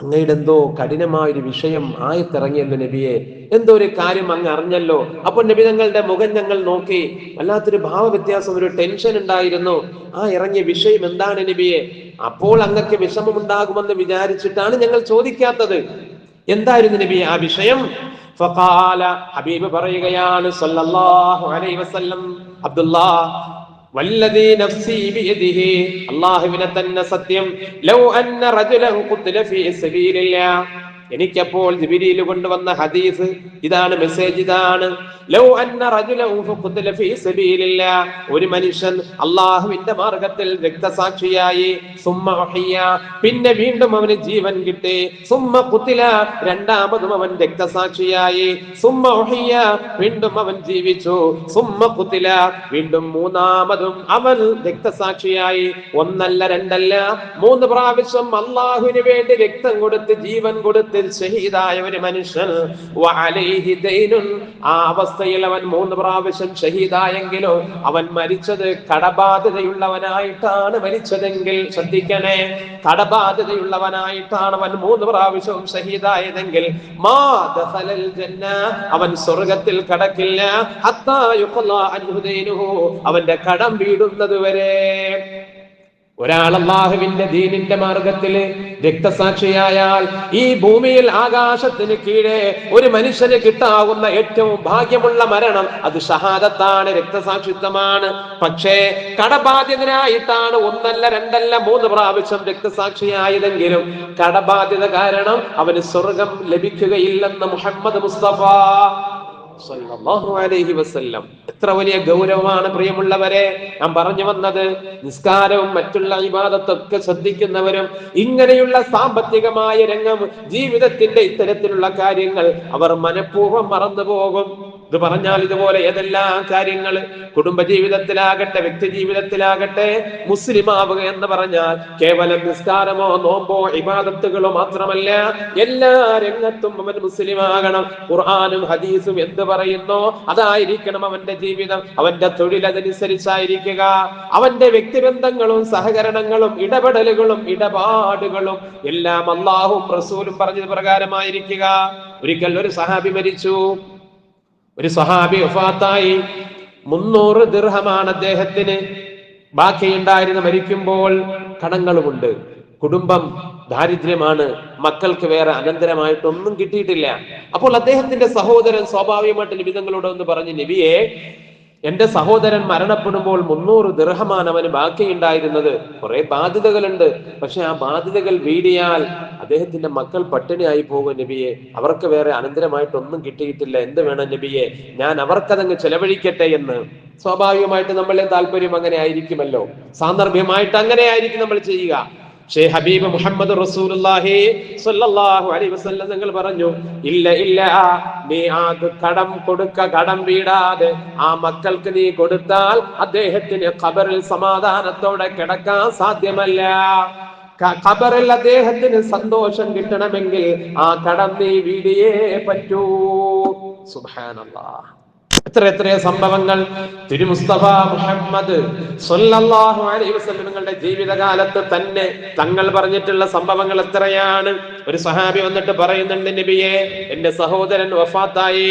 S1: അങ്ങയുടെ എന്തോ കഠിനമായൊരു വിഷയം ആയത്തിറങ്ങിയല്ലോ നബിയെ. എന്തോ ഒരു കാര്യം അങ്ങ് അറിഞ്ഞല്ലോ. അപ്പൊ നബി തങ്ങളുടെ മുഖം ഞങ്ങൾ നോക്കി. വല്ലാത്തൊരു ഭാവവ്യത്യാസം ഒരു ടെൻഷൻ ഉണ്ടായിരുന്നു. ആ ഇറങ്ങിയ വിഷയം എന്താണ് നബിയെ? അപ്പോൾ അങ്ങക്ക് വിഷമമുണ്ടാകുമെന്ന് വിചാരിച്ചിട്ടാണ് ഞങ്ങൾ ചോദിക്കാത്തത്. എന്തായിരുന്നു നബി ആ വിഷയം? ഫഖാല ഹബീബ് പറയുകയാണ് സല്ലല്ലാഹു അലൈഹി വസല്ലം അബ്ദുല്ലാ വല്ലദീ നഫ്സീ അല്ലാഹുവിനെ തന്നെ സത്യം. ലൗ അന്ന ഫീ സബീലില്ലാ. എനിക്കപ്പോൾ ജിബിരിയിൽ കൊണ്ടുവന്ന ഹദീസ് ഇതാണ് മെസ്സേജ് ഇതാണ്. ഒരു മനുഷ്യൻ അള്ളാഹുവിന്റെ മാർഗത്തിൽ രക്തസാക്ഷിയായി പിന്നെ വീണ്ടും അവന് ജീവൻ കിട്ടി. സുമ്മ കുത്തില രണ്ടാമതും അവൻ രക്തസാക്ഷിയായി. സുമ്മ ഒഹിയ വീണ്ടും അവൻ ജീവിച്ചു. സുമ്മ കുത്തില വീണ്ടും മൂന്നാമതും അവൻ രക്തസാക്ഷിയായി. ഒന്നല്ല രണ്ടല്ല. മൂന്ന് പ്രാവശ്യം അള്ളാഹുവിന് വേണ്ടി രക്തം കൊടുത്ത് ജീവൻ കൊടുത്ത് ഷഹീദായ ഒരു മനുഷ്യൻ. ആ ദൈനുൻ. അവസ്ഥയിൽ അവൻ മൂന്ന് പ്രാവശ്യം ഷഹീദായെങ്കിലോ അവൻ മരിച്ചത് കടബാധ്യതയുള്ളവനായിട്ടാണ് മരിച്ചതെങ്കിൽ ശ്രദ്ധിക്കണേ കടബാധ്യതയുള്ളവനായിട്ടാണ് അവൻ മൂന്ന് പ്രാവശ്യവും ഷഹീദായതെങ്കിൽ അവൻ സ്വർഗത്തിൽ കടക്കില്ല. അവന്റെ കടം വീടുന്നത് വരെ ഒരാൾ അള്ളാഹുവിന്റെ ദീനിന്റെ മാർഗത്തിൽ രക്തസാക്ഷിയായാൽ ഈ ഭൂമിയിൽ ആകാശത്തിന് കീഴേ ഒരു മനുഷ്യന് കിട്ടാവുന്ന ഏറ്റവും ഭാഗ്യമുള്ള മരണം അത് ഷഹാദത്താണ് രക്തസാക്ഷിത്വമാണ്. പക്ഷേ കടബാധ്യതനായിട്ടാണ് ഒന്നല്ല രണ്ടല്ല മൂന്ന് പ്രാവശ്യം രക്തസാക്ഷിയായതെങ്കിലും കടബാധ്യത കാരണം അവന് സ്വർഗം ലഭിക്കുകയില്ലെന്ന് മുഹമ്മദ് മുസ്തഫ അലൈഹി വസല്ലം. എത്ര വലിയ ഗൗരവമാണ് പ്രിയമുള്ളവരെ. ഞാൻ പറഞ്ഞു വന്നത് നിസ്കാരവും മറ്റുള്ള വിവാദത്തൊക്കെ ശ്രദ്ധിക്കുന്നവരും ഇങ്ങനെയുള്ള സാമ്പത്തികമായ രംഗം ജീവിതത്തിന്റെ ഇത്തരത്തിലുള്ള കാര്യങ്ങൾ അവർ മനഃപൂർവം മറന്നു പോകും ഇത് പറഞ്ഞാൽ ഇതുപോലെ ഏതെല്ലാം കാര്യങ്ങൾ കുടുംബ ജീവിതത്തിലാകട്ടെ വ്യക്തി ജീവിതത്തിലാകട്ടെ മുസ്ലിം ആവുക എന്ന് പറഞ്ഞാൽ കേവലം നിസ്കാരമോ നോമ്പോ ഇബാദത്തുകളോ മാത്രമല്ല എല്ലാ രംഗത്തും അവൻ മുസ്ലിം ആകണം ഖുർആാനും ഹദീസും എന്ത് പറയുന്നു അതായിരിക്കണം അവന്റെ ജീവിതം. അവന്റെ തൊഴിൽ അതനുസരിച്ചായിരിക്കുക. അവന്റെ വ്യക്തിബന്ധങ്ങളും സഹകരണങ്ങളും ഇടപെടലുകളും ഇടപാടുകളും എല്ലാം അള്ളാഹും റസൂലും പറഞ്ഞത് പ്രകാരമായിരിക്കുക. ഒരിക്കൽ ഒരു സഹാബി മരിച്ചു. ഒരു സഹാബി വഫാത്തായി മുന്നൂറ് ദിർഹമാണ് അദ്ദേഹത്തിന്. ബാക്കിയുണ്ടായിരുന്ന മരിക്കുമ്പോൾ കടങ്ങളുമുണ്ട്. കുടുംബം ദാരിദ്ര്യമാണ്. മക്കൾക്ക് വേറെ അനന്തരമായിട്ടൊന്നും കിട്ടിയിട്ടില്ല. അപ്പോൾ അദ്ദേഹത്തിന്റെ സഹോദരൻ സ്വാഭാവികമായിട്ട് നിബിതങ്ങളോട് ഒന്ന് പറഞ്ഞു നബിയെ എന്റെ സഹോദരൻ മരണപ്പെടുമ്പോൾ മുന്നൂറ് ദൃഹമാണ് അവന് ബാക്കിയുണ്ടായിരുന്നത്. കുറെ ബാധ്യതകളുണ്ട്. പക്ഷെ ആ ബാധ്യതകൾ വീടിയാൽ അദ്ദേഹത്തിന്റെ മക്കൾ പട്ടിണിയായി പോകും നബിയെ. അവർക്ക് വേറെ അനന്തരമായിട്ടൊന്നും കിട്ടിയിട്ടില്ല. എന്ത് വേണം നബിയെ? ഞാൻ അവർക്കതങ്ങ് ചെലവഴിക്കട്ടെ എന്ന്. സ്വാഭാവികമായിട്ട് നമ്മളെ താല്പര്യം അങ്ങനെ ആയിരിക്കുമല്ലോ. സാന്ദർഭ്യമായിട്ട് അങ്ങനെ ആയിരിക്കും നമ്മൾ ചെയ്യുക. ഷെയ്ഖ് ഹബീബ് മുഹമ്മദ് റസൂലുള്ളാഹി സ്വല്ലല്ലാഹു അലൈഹി വസല്ലം നിങ്ങൾ പറഞ്ഞു ഇല്ല ഇല്ല നീ ആ കടം കൊടുക്ക കടം വീടാതെ ആ മക്കൾക്ക് നീ കൊടുത്താൽ അദ്ദേഹത്തിന് ഖബറിൽ സമാധാനത്തോടെ കിടക്കാൻ സാധ്യമല്ല. ഖബറിൽ അദ്ദേഹത്തിന് സന്തോഷം കിട്ടണമെങ്കിൽ ആ കടം നീ വീടിയേ പറ്റൂ. സുബ്ഹാനല്ലാഹ്. എത്ര എത്രയോ സംഭവങ്ങൾ തിരുമുസ്തഫ മുഹമ്മദ് വസല്ലമയുടെ ജീവിതകാലത്ത് തന്നെ തങ്ങൾ പറഞ്ഞിട്ടുള്ള സംഭവങ്ങൾ എത്രയാണ്? ഒരു സഹാബി വന്നിട്ട് പറയുന്നുണ്ട് നബിയെ എന്റെ സഹോദരൻ വഫാത്തായി.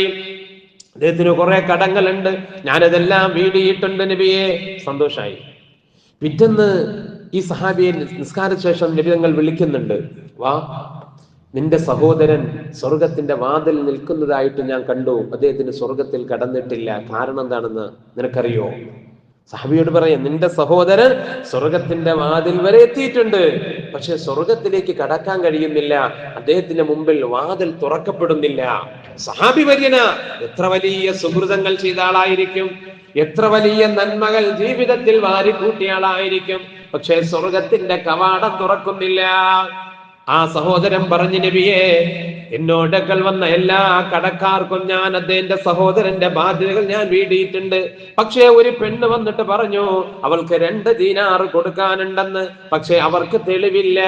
S1: അദ്ദേഹത്തിന് കുറെ കടങ്ങളുണ്ട്. ഞാനതെല്ലാം വീടിയിട്ടുണ്ട് നബിയെ. സന്തോഷായി. പിറ്റന്ന് ഈ സഹാബിയെ നിസ്കാര ശേഷം നബി തങ്ങൾ വിളിക്കുന്നുണ്ട് വാ നിന്റെ സഹോദരൻ സ്വർഗത്തിന്റെ വാതിൽ നിൽക്കുന്നതായിട്ട് ഞാൻ കണ്ടു. അദ്ദേഹത്തിന് സ്വർഗത്തിൽ കടന്നിട്ടില്ല. കാരണം എന്താണെന്ന് നിനക്കറിയോ? സഹബിയോട് പറയാം നിന്റെ സഹോദരൻ സ്വർഗത്തിന്റെ വാതിൽ വരെ എത്തിയിട്ടുണ്ട്. പക്ഷെ സ്വർഗത്തിലേക്ക് കടക്കാൻ കഴിയുന്നില്ല. അദ്ദേഹത്തിന്റെ മുമ്പിൽ വാതിൽ തുറക്കപ്പെടുന്നില്ല. സഹാബി വര്യന എത്ര വലിയ സുഹൃതങ്ങൾ ചെയ്ത ആളായിരിക്കും. എത്ര വലിയ നന്മകൾ ജീവിതത്തിൽ വാരിക്കൂട്ടിയ ആളായിരിക്കും. പക്ഷെ സ്വർഗത്തിന്റെ കവാടം തുറക്കുന്നില്ല. ആ സഹോദരൻ പറഞ്ഞു നബിയേ എന്നോടക്കൽ വന്ന എല്ലാ കടക്കാർക്കും ഞാൻ അദ്ദേഹന്റെ സഹോദരന്റെ ബാധ്യതകൾ ഞാൻ വീടിയിട്ടുണ്ട്. പക്ഷേ ഒരു പെണ്ണ് വന്നിട്ട് പറഞ്ഞു അവൾക്ക് രണ്ട് ദീനാറ് കൊടുക്കാനുണ്ടെന്ന്. പക്ഷെ അവർക്ക് തെളിവില്ല.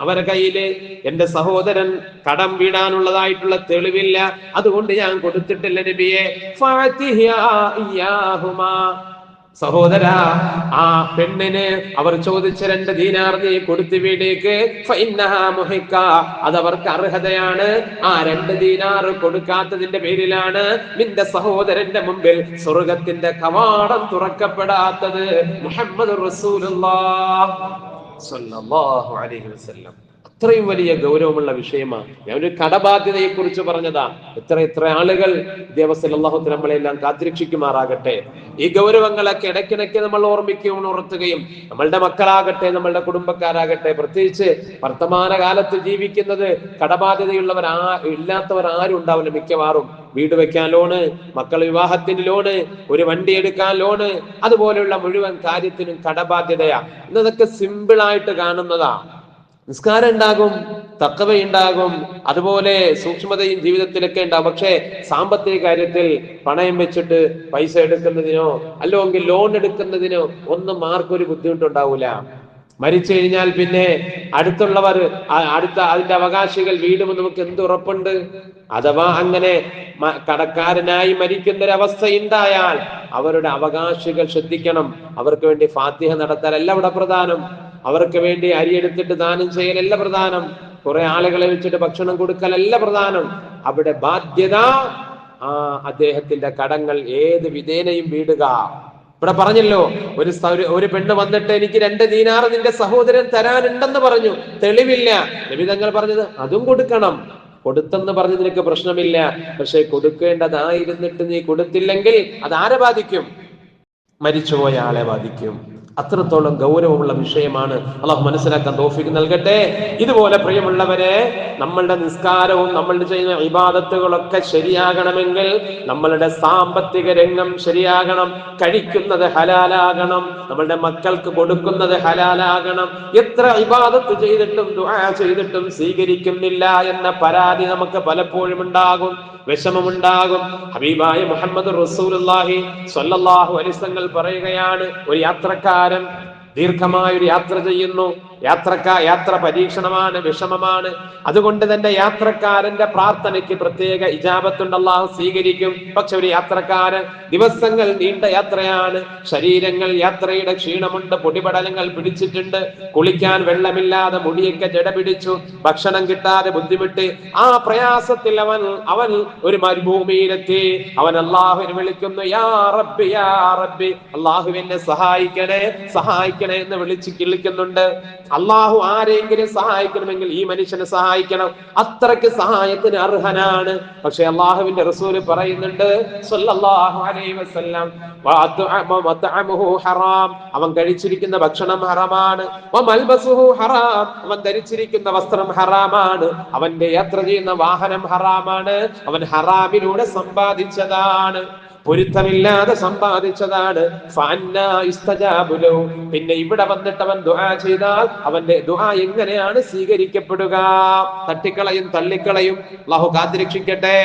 S1: അവരെ കയ്യിൽ എന്റെ സഹോദരൻ കടം വീടാനുള്ളതായിട്ടുള്ള തെളിവില്ല. അതുകൊണ്ട് ഞാൻ കൊടുത്തിട്ടില്ല നബിയെ. സഹോദര ആ പെണ്ണിന് അവർ ചോദിച്ച രണ്ട് ദീനാർ നീ കൊടുത്തു വീടേക്ക്. അത് അവർക്ക് അർഹതയാണ്. ആ രണ്ട് ദീനാർ കൊടുക്കാത്തതിന്റെ പേരിലാണ് നിന്റെ സഹോദരന്റെ മുമ്പിൽ സ്വർഗത്തിന്റെ കവാടം തുറക്കപ്പെടാത്തത് മുഹമ്മദ് വസല്ലം. അത്രയും വലിയ ഗൗരവമുള്ള വിഷയമാണ്. ഞാൻ ഒരു കടബാധ്യതയെ കുറിച്ച് പറഞ്ഞതാ. എത്ര എത്ര ആളുകൾ ദേവസ്വം അള്ളാഹു നമ്മളെല്ലാം കാത്തിരക്ഷിക്കുമാറാകട്ടെ. ഈ ഗൗരവങ്ങളൊക്കെ ഇടയ്ക്കിടയ്ക്ക് നമ്മൾ ഓർമ്മിക്കുകയും ഉണർത്തുകയും നമ്മളുടെ മക്കളാകട്ടെ നമ്മളുടെ കുടുംബക്കാരാകട്ടെ പ്രത്യേകിച്ച് വർത്തമാന കാലത്ത് ജീവിക്കുന്നത് കടബാധ്യതയുള്ളവർ ആ ഇല്ലാത്തവർ ആരും ഉണ്ടാവില്ല മിക്കവാറും. വീട് വെക്കാൻ ലോണ് മക്കൾ വിവാഹത്തിന് ലോണ് ഒരു വണ്ടി എടുക്കാൻ ലോണ് അതുപോലെയുള്ള മുഴുവൻ കാര്യത്തിനും കടബാധ്യതയാ. ഇന്നതൊക്കെ സിമ്പിൾ ആയിട്ട് കാണുന്നതാ. നിസ്കാരം ഉണ്ടാകും തക്കവയുണ്ടാകും അതുപോലെ സൂക്ഷ്മതയും ജീവിതത്തിലൊക്കെ ഉണ്ടാകും. പക്ഷേ സാമ്പത്തിക കാര്യത്തിൽ പണയം വെച്ചിട്ട് പൈസ എടുക്കുന്നതിനോ അല്ലെങ്കിൽ ലോൺ എടുക്കുന്നതിനോ ഒന്നും ആർക്കും ഒരു ബുദ്ധിമുട്ടുണ്ടാവൂല. മരിച്ചു കഴിഞ്ഞാൽ പിന്നെ അടുത്തുള്ളവർ അടുത്ത അതിന്റെ അവകാശികൾ വീടും നമുക്ക് എന്ത് ഉറപ്പുണ്ട്? അഥവാ അങ്ങനെ കടക്കാരനായി മരിക്കുന്ന ഒരു അവസ്ഥ ഉണ്ടായാൽ അവരുടെ അവകാശികൾ ശ്രദ്ധിക്കണം. അവർക്ക് വേണ്ടി ഫാത്തിഹ നടത്താനല്ല ഇവിടെ പ്രധാനം. അവർക്ക് വേണ്ടി അരിയെടുത്തിട്ട് ദാനം ചെയ്യലല്ല പ്രധാനം. കുറെ ആളുകളെ വെച്ചിട്ട് ഭക്ഷണം കൊടുക്കലല്ല പ്രധാനം. അവിടെ ബാധ്യത ആ അദ്ദേഹത്തിന്റെ കടങ്ങൾ ഏത് വിധേനയും വീടുക. ഇവിടെ പറഞ്ഞല്ലോ ഒരു ഒരു പെണ്ണ് വന്നിട്ട് എനിക്ക് രണ്ട് ദീനാറ് നിന്റെ സഹോദരൻ തരാനുണ്ടെന്ന് പറഞ്ഞു. തെളിവില്ല. രവിതങ്ങൾ പറഞ്ഞത് അതും കൊടുക്കണം. കൊടുത്തെന്ന് പറഞ്ഞ് നിനക്ക് പ്രശ്നമില്ല. പക്ഷെ കൊടുക്കേണ്ടതായിരുന്നിട്ട് നീ കൊടുത്തില്ലെങ്കിൽ അത് ആരെ ബാധിക്കും? മരിച്ചുപോയ ആളെ ബാധിക്കും. അത്രത്തോളം ഗൗരവമുള്ള വിഷയമാണ്. അള്ളാഹു മനസ്സിലാക്കാൻ തോഫിക്ക് നൽകട്ടെ. ഇതുപോലെ പ്രിയമുള്ളവരെ നമ്മളുടെ നിസ്കാരവും നമ്മൾ ചെയ്യുന്ന വിവാദത്തുകളൊക്കെ ശരിയാകണമെങ്കിൽ നമ്മളുടെ സാമ്പത്തിക രംഗം ശരിയാകണം. കഴിക്കുന്നത് ഹലാലാകണം. നമ്മളുടെ മക്കൾക്ക് കൊടുക്കുന്നത് ഹലാലാകണം. എത്ര ഇബാദത്ത് ചെയ്തിട്ടും ദുആ ചെയ്തിട്ടും സ്വീകരിക്കുന്നില്ല എന്ന പരാതി നമുക്ക് പലപ്പോഴും ഉണ്ടാകും. വിഷമമുണ്ടാകും. ഹബീബായ മുഹമ്മദ് റസൂലുള്ളാഹി സ്വല്ലല്ലാഹു അലൈഹി പറയുകയാണ് ഒരു യാത്രക്കാരൻ ദീർഘമായ ഒരു യാത്ര ചെയ്യുന്നു. യാത്രക്കാ യാത്ര പരീക്ഷണമാണ് വിഷമമാണ്. അതുകൊണ്ട് തന്നെ യാത്രക്കാരന്റെ പ്രാർത്ഥനയ്ക്ക് പ്രത്യേക ഇജാബത്തുണ്ട്. അള്ളാഹു സ്വീകരിക്കും. പക്ഷെ ഒരു യാത്രക്കാരൻ ദിവസങ്ങൾ നീണ്ട യാത്രയാണ്. ശരീരങ്ങൾ യാത്രയുടെ ക്ഷീണമുണ്ട്. പൊടിപടലങ്ങൾ പിടിച്ചിട്ടുണ്ട്. കുളിക്കാൻ വെള്ളമില്ലാതെ മുടിയൊക്കെ ജട പിടിച്ചു ഭക്ഷണം കിട്ടാതെ ബുദ്ധിമുട്ട്. ആ പ്രയാസത്തിൽ അവൻ അവൻ ഒരു മരുഭൂമിയിലെത്തി. അവൻ അള്ളാഹുവിനെ വിളിക്കുന്നു യാ റബ്ബി യാ റബ്ബി അള്ളാഹുവിനെ സഹായിക്കണേ സഹായിക്കണേ എന്ന് വിളിച്ച് കിളിക്കുന്നുണ്ട്. അള്ളാഹു ആരെങ്കിലും സഹായിക്കണമെങ്കിൽ ഈ മനുഷ്യനെ സഹായിക്കണം. അത്രയ്ക്ക് സഹായത്തിന് അർഹനാണ്. പക്ഷെ അള്ളാഹുവിന്റെ റസൂൽ പറയുന്നുണ്ട് ഹറാം. അവൻ കഴിച്ചിരിക്കുന്ന ഭക്ഷണം ഹറാമാണ്. ഹറാം. അവൻ ധരിച്ചിരിക്കുന്ന വസ്ത്രം ഹറാമാണ്. അവന്റെ യാത്ര ചെയ്യുന്ന വാഹനം ഹറാമാണ്. അവൻ ഹറാമിലൂടെ സമ്പാദിച്ചതാണ്. പൊരുത്തമില്ലാതെ സമ്പാദിച്ചതാണ്. പിന്നെ ഇവിടെ വന്നിട്ട് അവൻ ദുആ ചെയ്താൽ അവന്റെ ദുആ എങ്ങനെയാണ് സ്വീകരിക്കപ്പെടുക? തട്ടിക്കളയും തള്ളിക്കളയും. അള്ളാഹു കാത്തിരക്ഷിക്കട്ടെ.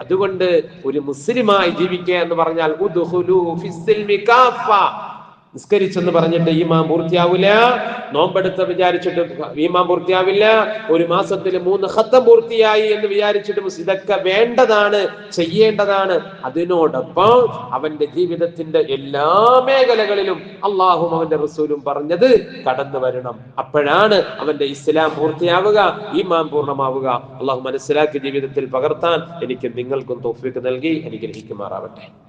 S1: അതുകൊണ്ട് ഒരു മുസ്ലിമായി ജീവിക്കുക എന്ന് പറഞ്ഞാൽ നിസ്കരിച്ചെന്ന് പറഞ്ഞിട്ട് ഈമാൻ പൂർത്തിയാവില്ല. നോമ്പെടുത്ത് വിചാരിച്ചിട്ട് ഈമാൻ പൂർത്തിയാവില്ല. ഒരു മാസത്തിൽ മൂന്ന് ഹത്തം പൂർത്തിയായി എന്ന് വിചാരിച്ചിട്ട് ഇതൊക്കെ വേണ്ടതാണ് ചെയ്യേണ്ടതാണ്. അതിനോടൊപ്പം അവന്റെ ജീവിതത്തിന്റെ എല്ലാ മേഖലകളിലും അള്ളാഹും അവന്റെ റസൂലും പറഞ്ഞത് കടന്നു വരണം. അപ്പോഴാണ് അവന്റെ ഇസ്ലാം പൂർത്തിയാവുക ഈമാൻ പൂർണമാവുക. അള്ളാഹു മനസ്സിലാക്കി ജീവിതത്തിൽ പകർത്താൻ എനിക്ക് നിങ്ങൾക്കും തോഫിക്ക് നൽകി അനുഗ്രഹിക്കുമാറാവട്ടെ